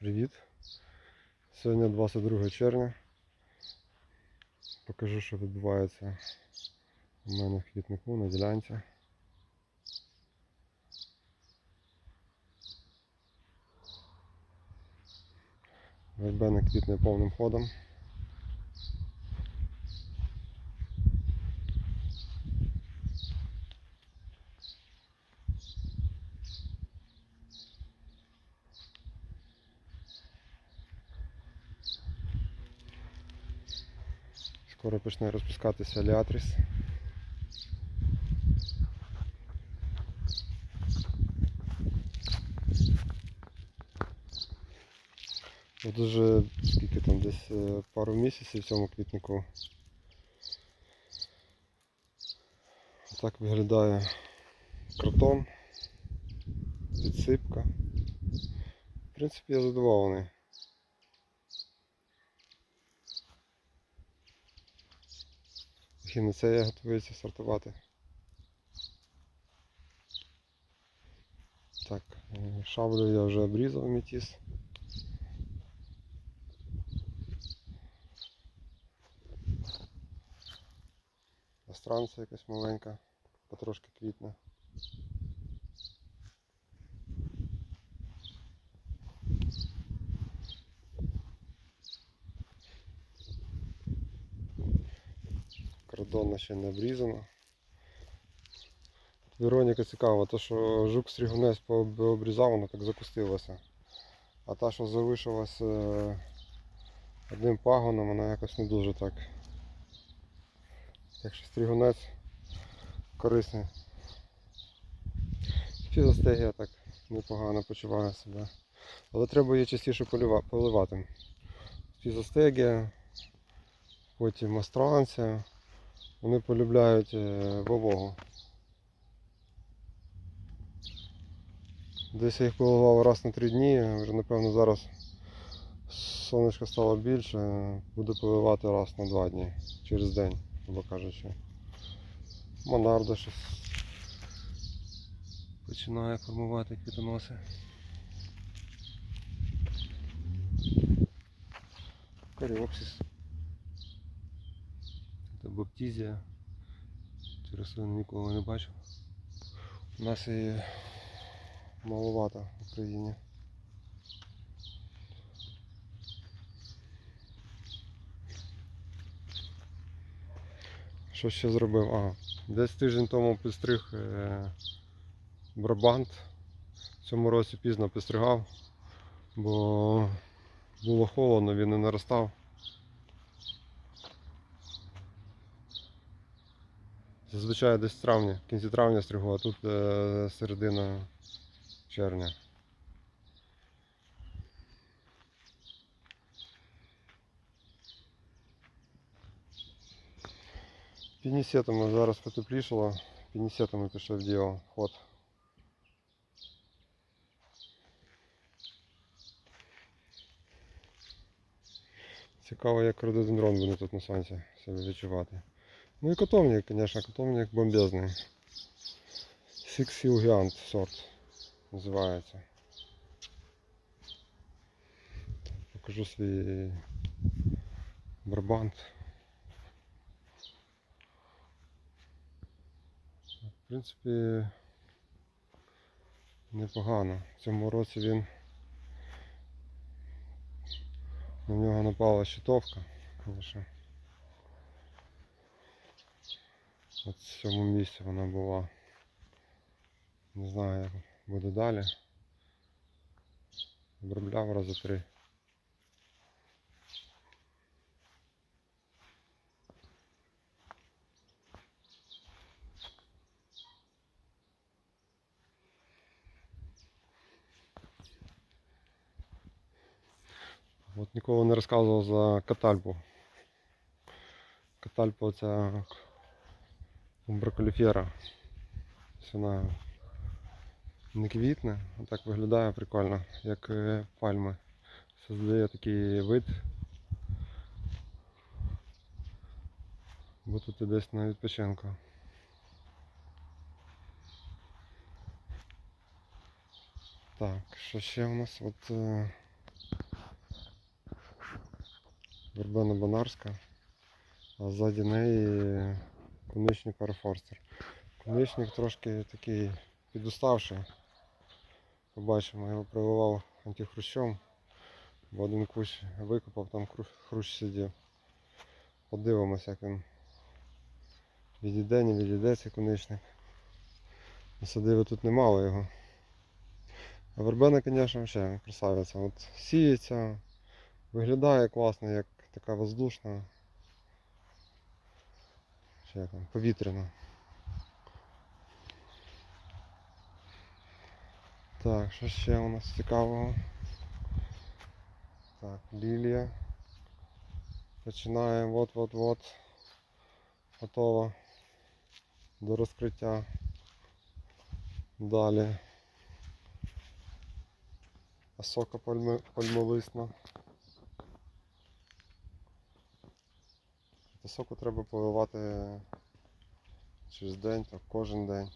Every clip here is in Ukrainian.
Привіт! Сьогодні 22 червня. Покажу, що відбувається у мене в квітнику на ділянці. Вербена квітне повним ходом. Скоро почне розпускатися аліатріс. От уже скільки там десь е, пару місяців в цьому квітнику. Так виглядає кротон, підсипка. В принципі, я задоволений. Хінецея готується сортувати. Так, е, шаблю я вже обрізав метіс. Астранця якась маленька, потрошки квітне. Кордонна ще не обрізана. Вероніка цікава, то що жук стрігунець пообрізав, вона так закустилася. А та, що залишилась е, одним пагоном, вона якось не дуже так. Так що стрігунець корисний. Фізостегія так непогано почуває себе. Але треба її частіше поливати. Фізостегія, потім астранція. Вони полюбляють е, вологу. Десь я їх поливав раз на три дні, вже напевно зараз сонечко стало більше, буду поливати раз на два дні через день, грубо кажучи. Монарда щось починає формувати квітоноси. Коріопсис. Баптізія. Цю рослину ніколи не бачив. У нас її маловато в Україні. Що ще зробив? А, десь тиждень тому підстриг е, брабант. В цьому році пізно підстригав, бо було холодно, він не наростав. Зазвичай десь в травні, в кінці травня стригу, а тут е, середина червня. Пінісетами зараз потеплішало, пінісетами пішов діло ход. Цікаво, як рододендрон буде тут на сонці себе відчувати. Ну і котовник, звісно, котовник бомбезний. Six Hill Giant сорт називається. Покажу свій барбант. В принципі, непогано. В цьому році він на нього напала щитовка, звісно. От в цьому місці вона була. Не знаю, як буде далі. Обробляв рази три. От ніколи не розказував за катальпу. Катальпа це броколіфера. Вона не квітне, а так виглядає прикольно, як е, пальми. Создає такий вид. Бо тут і десь на відпочинку. Так, що ще у нас? От е, вербена Бонарська, а ззаді неї коничник Перфорстер. Коничник трошки такий підуставший. Побачимо, його приливав антихрущом. В один кущ викопав, там хрущ сидів. Подивимося, як він відійде, не відійде цей коничник. Насадив тут немало його. А вербена, звісно, ще красавиця. От сіється, виглядає класно, як така воздушна. Як там, повітряна. Так, що ще у нас цікавого? Так, лілія. Починає от-от-от. Готова до розкриття. Далі. Осока пальмолисна. Осоку треба поливати через день, так кожен день.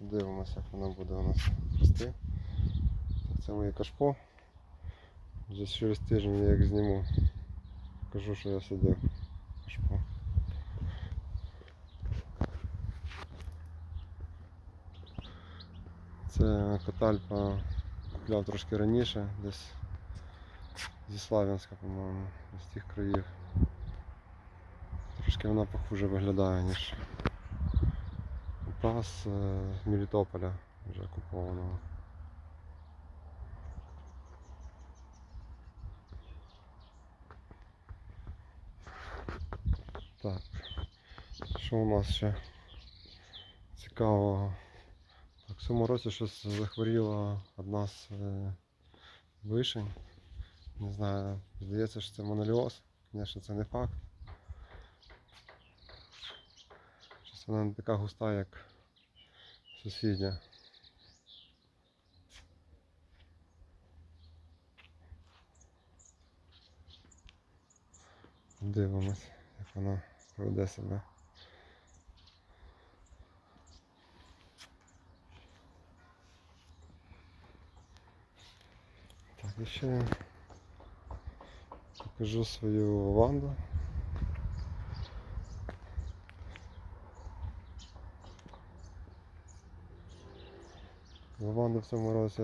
Дивимося, як воно буде у нас рости. Це моє кашпо. Вже через тиждень я їх зніму. Кажу, що я сидив. Кашпо. Це катальпа купляв трошки раніше, десь зі Славянська, по-моєму, з тих країв. Трошки вона похуже виглядає, ніж та е, Мелітополя вже купованого. Так, що у нас ще цікавого? Так, в цьому році щось захворіла одна з е, вишень. Не знаю, здається, що це моноліоз. Звісно, це не факт. Щось вона не така густа, як сусідня. Дивимось, як вона веде себе. Так, і ще покажу свою лаванду. Лаванду в цьому році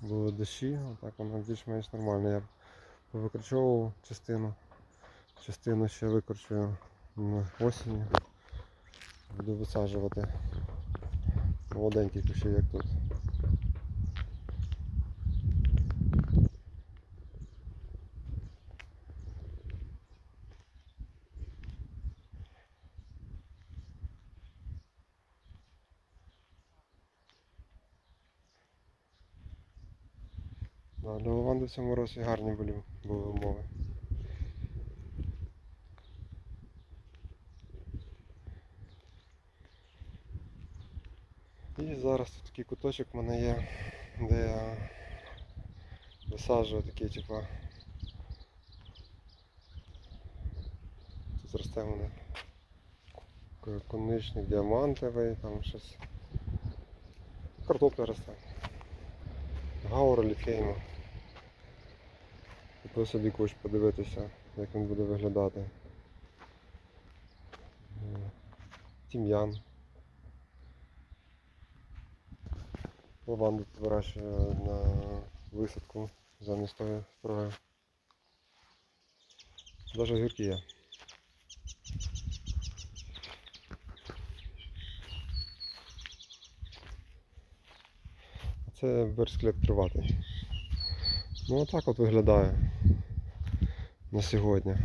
були дощі, отак так вона більш-менш нормально. Я повикорчовував частину, частину ще викорчую осінню. Буду висаджувати молоденькі кущі, як тут. Да, для в цьому році гарні були, були умови. І зараз тут такий куточок в мене є, де я висаджую такі, типа. Тут росте в мене коничник діамантовий, там щось. Картопля росте. Гаура ліфейма. Собі кущ подивитися, як він буде виглядати. Тім'ян. Лаванду вирощую на висадку замість тої строю. Навіть гірки є. Це берсклет криватий. Ну отак от виглядає на сьогодні.